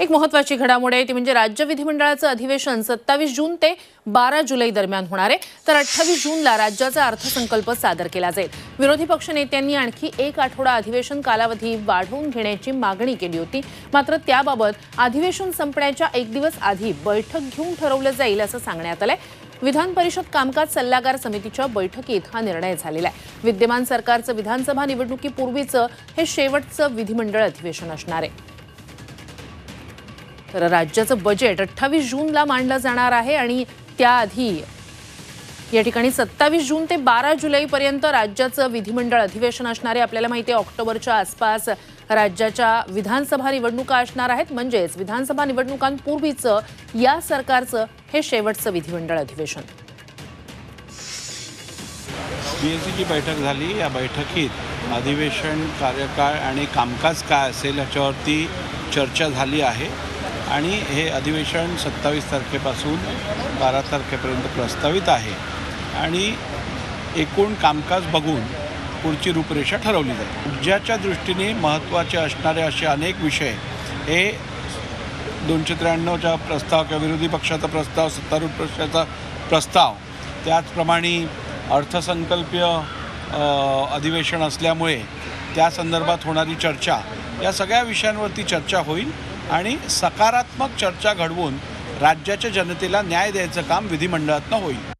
एक महत्वाची घडामोड आहे. ती म्हणजे राज्य विधिमंडळाचं अधिवेशन सत्तावीस जून ते बारा जुलै दरम्यान होणार आहे. तर अठ्ठावीस जूनला राज्याचा अर्थसंकल्प सादर केला जाईल. विरोधी पक्षनेत्यांनी आणखी एक आठवडा अधिवेशन कालावधी वाढवून घेण्याची मागणी केली होती. मात्र त्याबाबत अधिवेशन संपण्याच्या एक दिवस आधी बैठक घेऊन ठरवलं जाईल असं सांगण्यात आलंय. विधान परिषद कामकाज सल्लागार समितीच्या बैठकीत हा निर्णय झालेला आहे. विद्यमान सरकारचं विधानसभा निवडणुकीपूर्वीचं हे शेवटचं विधिमंडळ अधिवेशन असणार आहे. तर राज्याचं बजेट अठ्ठावीस जूनला मांडलं जाणार आहे आणि त्याआधी या ठिकाणी सत्तावीस जून ते बारा जुलैपर्यंत राज्याचं विधिमंडळ अधिवेशन असणार आहे. आपल्याला माहिती आहे ऑक्टोबरच्या आसपास राज्याच्या विधानसभा निवडणुका असणार आहेत. म्हणजेच विधानसभा निवडणुकांपूर्वीचं या सरकारचं हे शेवटचं विधिमंडळ अधिवेशन. बी एस बैठक झाली. या बैठकीत अधिवेशन कार्यकाळ आणि कामकाज काय असेल याच्यावरती चर्चा झाली आहे. आणि हे अधिवेशन सत्तावीस तारखेपासून बारा तारखेपर्यंत प्रस्तावित आहे. आणि एकूण कामकाज बघून पुढची रूपरेषा ठरवली जाईल. ऊर्जाच्या दृष्टीने महत्त्वाचे असणारे असे अनेक विषय हे दोनशे त्र्याण्णवचा प्रस्ताव किंवा विरोधी पक्षाचा प्रस्ताव सत्तारूढ पक्षाचा प्रस्ताव त्याचप्रमाणे अर्थसंकल्पीय अधिवेशन असल्यामुळे त्या संदर्भात होणारी चर्चा या सगळ्या विषयांवरती चर्चा होईल. आणि सकारात्मक चर्चा घडवून राज्याच्या जनतेला न्याय द्यायचं काम विधिमंडळातनं होईल.